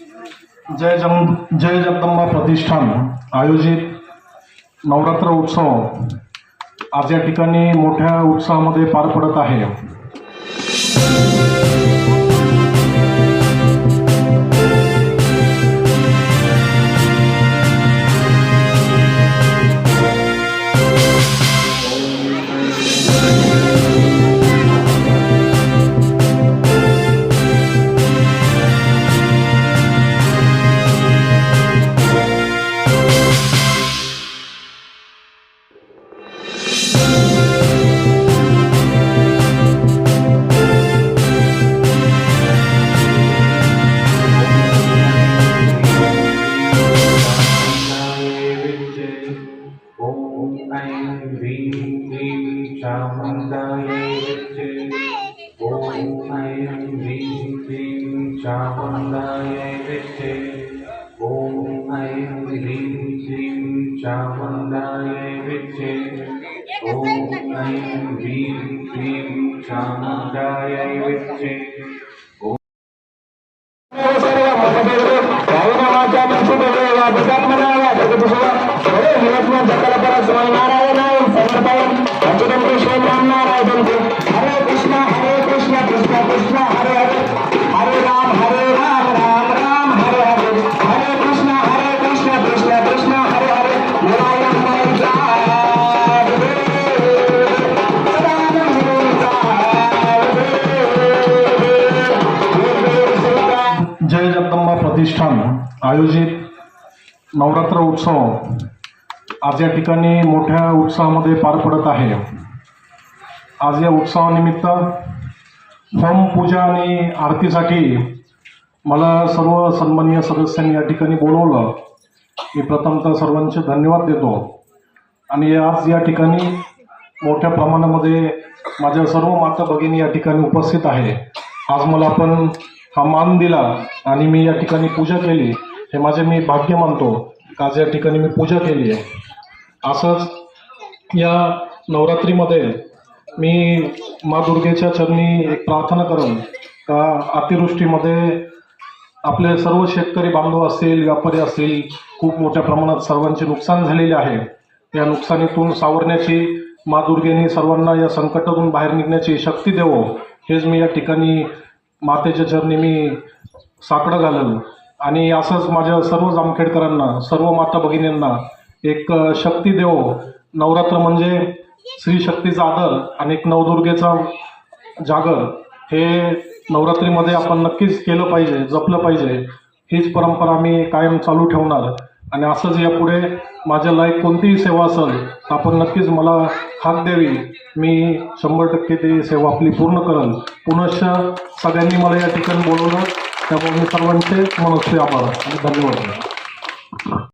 जय जग जय जगदंबा प्रतिष्ठान आयोजित नवरात्र उत्सव आज या ठिकाणी मोठ्या उत्साहामध्ये पार पडत आहे. ऐं ह्रीं क्लीं चामुण्डायै विद्ये ॐ ऐं ह्रीं क्लीं चामुण्डायै विद्ये ॐ ऐं ह्रीं क्लीं चामुण्डायै विद्ये ॐ ऐं ह्रीं क्लीं चामुण्डायै विद्ये हरे प्रतिष्ठान आयोजित नवरात्र उत्सव आज या ठिकाणी मोठ्या उत्साहामध्ये पार पडत आहे. आज या उत्सवानिमित्त होम पूजा आणि आरतीसाठी मला सर्व सन्माननीय सदस्यांनी या ठिकाणी बोलवलं. मी प्रथमतः सर्वांचे धन्यवाद देतो. आणि आज या ठिकाणी मोठ्या प्रमाणामध्ये माझ्या सर्व माता भगिनी या ठिकाणी उपस्थित आहे. आज मला आपण हा मान दिला आणि मी या ठिकाणी पूजा केली हे माझे मी भाग्य मानतो. का आज या ठिकाणी मी पूजा केली आहे. असंच या नवरात्रीमध्ये मी मा दुर्गेच्या चरणी एक प्रार्थना करेन का अतिवृष्टीमध्ये आपले सर्व शेतकरी बांधव असतील व्यापारी असतील खूप मोठ्या प्रमाणात सर्वांचे नुकसान झालेले आहे. या नुकसानीतून सावरण्याची मा दुर्गेने सर्वांना या संकटातून बाहेर निघण्याची शक्ती देवो हेच मी या ठिकाणी मातेच्या चरणी मी साकडं घालेल आणि असंच माझ्या सर्व जामखेडकरांना सर्व माता भगिनींना एक शक्ती देवो नवरात्र म्हणजे श्री शक्तीचा आदर आणि एक नवदुर्गेचा जागर हे नवरात्रीमध्ये आपण नक्कीच केलं पाहिजे जपलं पाहिजे. हीच परंपरा मी कायम चालू ठेवणार. आणि असंच यापुढे माझ्या लायक कोणतीही सेवा असेल तर आपण नक्कीच मला हात द्यावी. मी शंभर टक्के ती सेवा आपली पूर्ण करेल. पुनश्च सगळ्यांनी मला या ठिकाणी बोलवलं. त्यामुळे मी सर्वांचे मनस्वी आभार आणि धन्यवाद.